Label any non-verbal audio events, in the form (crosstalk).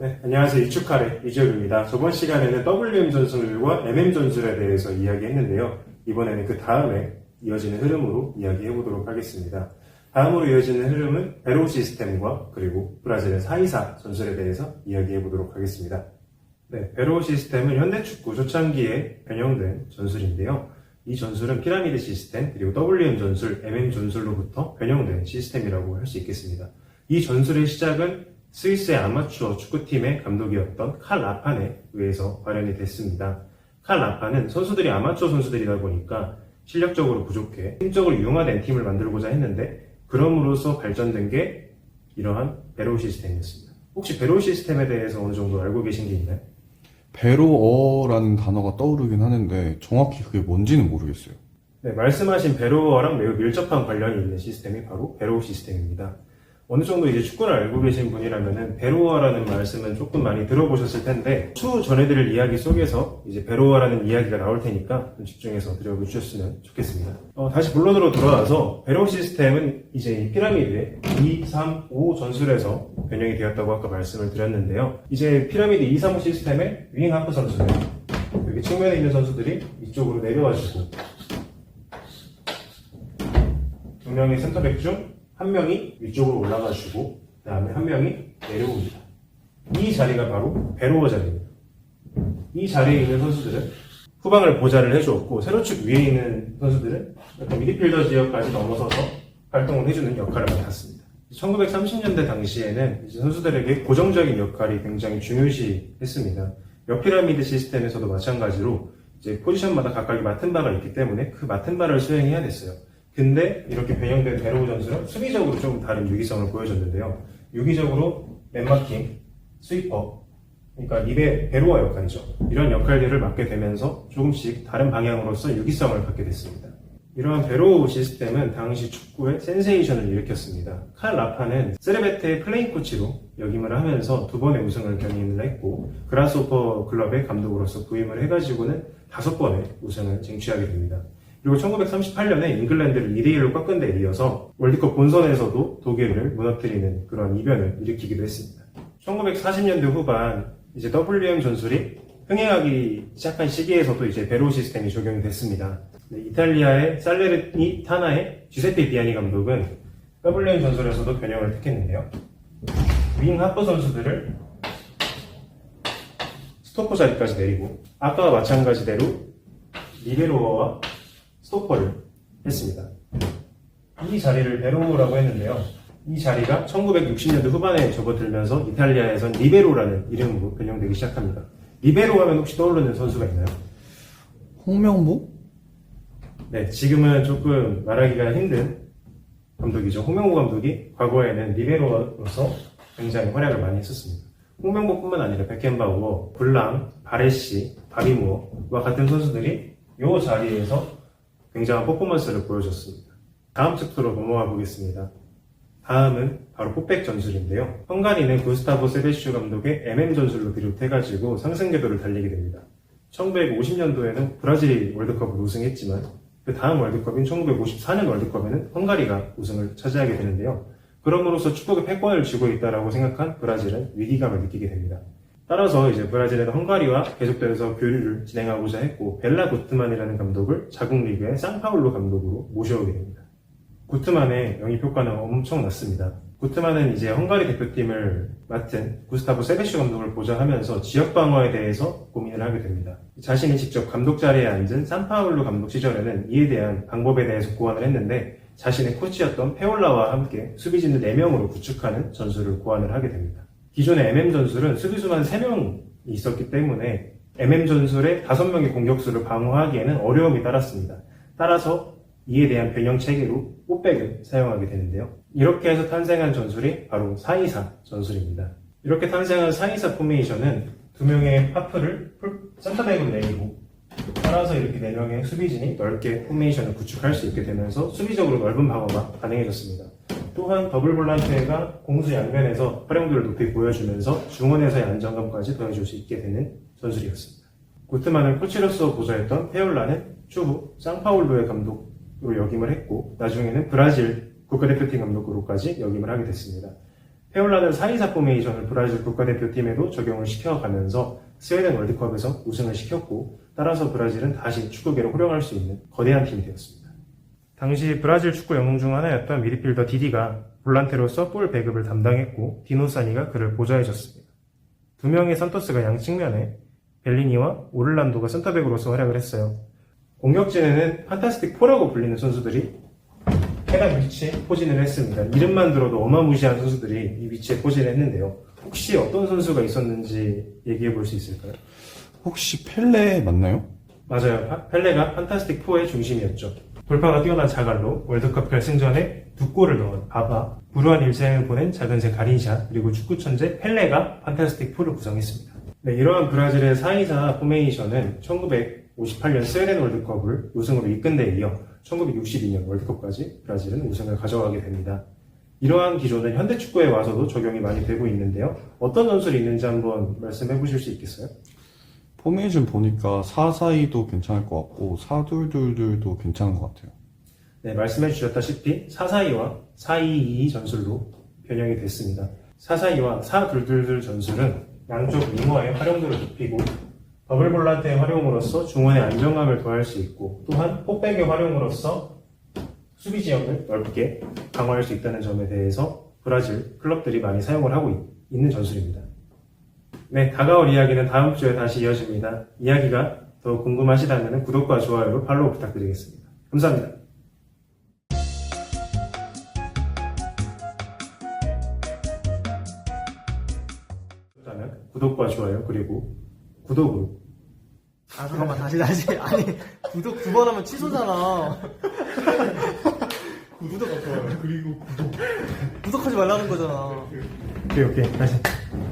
네, 안녕하세요. 이축칼의 이재욱입니다. 저번 시간에는 WM 전술과 MM 전술에 대해서 이야기했는데요. 이번에는 그 다음에 이어지는 흐름으로 이야기해 보도록 하겠습니다. 다음으로 이어지는 흐름은 베로 시스템과 그리고 브라질의 사이사 전술에 대해서 이야기해 보도록 하겠습니다. 네, 베로 시스템은 현대 축구 초창기에 변형된 전술인데요. 이 전술은 피라미드 시스템, 그리고 WM 전술, MM 전술로부터 변형된 시스템이라고 할 수 있겠습니다. 이 전술의 시작은 스위스의 아마추어 축구팀의 감독이었던 칼 라판에 의해서 발현이 됐습니다. 칼 라판은 선수들이 아마추어 선수들이다 보니까 실력적으로 부족해 팀적으로 융화된 팀을 만들고자 했는데 그럼으로써 발전된 게 이러한 베로 시스템이었습니다. 혹시 베로 시스템에 대해서 어느 정도 알고 계신 게 있나요? 베로어라는 단어가 떠오르긴 하는데 정확히 그게 뭔지는 모르겠어요. 네, 말씀하신 베로어랑 매우 밀접한 관련이 있는 시스템이 바로 베로 시스템입니다. 어느 정도 이제 축구를 알고 계신 분이라면은 베로어라는 말씀은 조금 많이 들어보셨을 텐데 추후 전해드릴 이야기 속에서 이제 베로어라는 이야기가 나올 테니까 좀 집중해서 들어보셨으면 좋겠습니다. 어, 다시 본론으로 돌아와서 베로 시스템은 이제 이 피라미드의 2, 3, 5 전술에서 변형이 되었다고 아까 말씀을 드렸는데요. 이제 피라미드 2, 3, 5 시스템의 윙 하프 선수들 여기 측면에 있는 선수들이 이쪽으로 내려와주고 두 명의 센터백 중 한 명이 위쪽으로 올라가 주고 그 다음에 한 명이 내려옵니다. 이 자리가 바로 베로어 자리입니다. 이 자리에 있는 선수들은 후방을 보좌를 해주었고 세로축 위에 있는 선수들은 약간 미드필더 지역까지 넘어서서 활동을 해주는 역할을 맡았습니다. 1930년대 당시에는 이제 선수들에게 고정적인 역할이 굉장히 중요시했습니다. 옆피라미드 시스템에서도 마찬가지로 이제 포지션마다 각각이 맡은 바가 있기 때문에 그 맡은 바를 수행해야 됐어요. 근데 이렇게 변형된 베로우 전술은 수비적으로 조금 다른 유기성을 보여줬는데요. 유기적으로 맨마킹, 스위퍼, 그러니까 리베 베로와 역할이죠. 이런 역할들을 맡게 되면서 조금씩 다른 방향으로서 유기성을 갖게 됐습니다. 이러한 베로우 시스템은 당시 축구의 센세이션을 일으켰습니다. 칼 라파는 세레베테의 플레인 코치로 역임을 하면서 두 번의 우승을 견인을 했고 그라스오퍼 클럽의 감독으로서 부임을 해가지고는 다섯 번의 우승을 쟁취하게 됩니다. 그리고 1938년에 잉글랜드를 2대1로 꺾은 데 이어서 월드컵 본선에서도 독일을 무너뜨리는 그런 이변을 일으키기도 했습니다. 1940년대 후반 이제 WM 전술이 흥행하기 시작한 시기에서도 이제 베로 시스템이 적용이 됐습니다. 네, 이탈리아의 살레르니 타나의 주세페 비아니 감독은 WM 전술에서도 변형을 택했는데요. 윙 하프 선수들을 스토퍼 자리까지 내리고 아까와 마찬가지대로 리베로와 스토퍼를 했습니다. 이 자리를 베로라고 했는데요. 이 자리가 1960년대 후반에 접어들면서 이탈리아에선 리베로라는 이름으로 변형되기 시작합니다. 리베로 하면 혹시 떠오르는 선수가 있나요? 홍명보? 네, 지금은 조금 말하기가 힘든 감독이죠. 홍명보 감독이 과거에는 리베로로서 굉장히 활약을 많이 했었습니다. 홍명보뿐만 아니라 베켄바우어, 블랑, 바레시, 바비무어와 같은 선수들이 이 자리에서 굉장한 퍼포먼스를 보여줬습니다. 다음 챕터로 넘어가 보겠습니다. 다음은 바로 포백 전술인데요. 헝가리는 구스타보 세베슈 감독의 MM 전술로 비롯해가지고 상승 궤도를 달리게 됩니다. 1950년도에는 브라질이 월드컵을 우승했지만 그 다음 월드컵인 1954년 월드컵에는 헝가리가 우승을 차지하게 되는데요. 그럼으로써 축구의 패권을 쥐고 있다라고 생각한 브라질은 위기감을 느끼게 됩니다. 따라서 이제 브라질은 헝가리와 계속되어서 교류를 진행하고자 했고 벨라 구트만이라는 감독을 자국 리그의 상파울로 감독으로 모셔오게 됩니다. 구트만의 영입 효과는 엄청났습니다. 구트만은 이제 헝가리 대표팀을 맡은 구스타보 세베슈 감독을 보좌하면서 지역 방어에 대해서 고민을 하게 됩니다. 자신이 직접 감독 자리에 앉은 산파울로 감독 시절에는 이에 대한 방법에 대해서 고안을 했는데 자신의 코치였던 페올라와 함께 수비진을 4명으로 구축하는 전술을 고안을 하게 됩니다. 기존의 MM 전술은 수비수만 3명이 있었기 때문에 MM 전술의 5명의 공격수를 방어하기에는 어려움이 따랐습니다. 따라서 이에 대한 변형 체계로 꽃백을 사용하게 되는데요. 이렇게 해서 탄생한 전술이 바로 424 전술입니다. 이렇게 탄생한 424 포메이션은 두 명의 하프를 풀 센터백으로 내리고 따라서 이렇게 네 명의 수비진이 넓게 포메이션을 구축할 수 있게 되면서 수비적으로 넓은 방어가 가능해졌습니다. 또한 더블 볼란트가 공수 양면에서 활용도를 높이 보여주면서 중원에서의 안정감까지 더해줄 수 있게 되는 전술이었습니다. 구트만은 코치로서 보좌했던 페올라는 추후 쌍파울로의 감독으로 역임을 했고 나중에는 브라질 국가대표팀 감독으로까지 역임을 하게 됐습니다. 페올라는 4-2-4 포메이션을 브라질 국가대표팀에도 적용을 시켜가면서 스웨덴 월드컵에서 우승을 시켰고 따라서 브라질은 다시 축구계를 호령할 수 있는 거대한 팀이 되었습니다. 당시 브라질 축구 영웅 중 하나였던 미드필더 디디가 볼란테로서 볼 배급을 담당했고 디노사니가 그를 보좌해줬습니다. 두 명의 산토스가 양 측면에 벨리니와 오를란도가 센터백으로서 활약을 했어요. 공격진에는 판타스틱 4라고 불리는 선수들이 해당 위치에 포진을 했습니다. 이름만 들어도 어마무시한 선수들이 이 위치에 포진을 했는데요. 혹시 어떤 선수가 있었는지 얘기해 볼 수 있을까요? 혹시 펠레 맞나요? 맞아요. 파- 펠레가 판타스틱 4의 중심이었죠. 돌파가 뛰어난 자갈로 월드컵 결승전에 두 골을 넣은 바바, 불우한 일생을 보낸 작은 새 가린샤, 그리고 축구 천재 펠레가 판타스틱 4를 구성했습니다. 네, 이러한 브라질의 4-2-4 포메이션은 1958년 스웨덴 월드컵을 우승으로 이끈 데 이어 1962년 월드컵까지 브라질은 우승을 가져가게 됩니다. 이러한 기조는 현대 축구에 와서도 적용이 많이 되고 있는데요. 어떤 전술이 있는지 한번 말씀해 보실 수 있겠어요? 포메이션 보니까 442도 괜찮을 것 같고 422도 괜찮은 것 같아요. 네, 말씀해 주셨다시피 442와 422 전술로 변형이 됐습니다. 442와 422 전술은 양쪽 윙어의 활용도를 높이고 더블 볼란트의 활용으로서 중원의 안정감을 더할 수 있고 또한 폭백의 활용으로서 수비 지역을 넓게 강화할 수 있다는 점에 대해서 브라질 클럽들이 많이 사용을 하고 있- 있는 전술입니다. 네, 다가올 이야기는 다음 주에 다시 이어집니다. 이야기가 더 궁금하시다면 구독과 좋아요로 팔로우 부탁드리겠습니다. 감사합니다. 구독과 좋아요 그리고 구독으로. 아 잠깐만 다시 다시. 아니 구독 두 번 하면 취소잖아. (laughs) 구독과 좋아요? 그리고 구독. 구독하지 말라는 거잖아. 오케이 오케이. 다시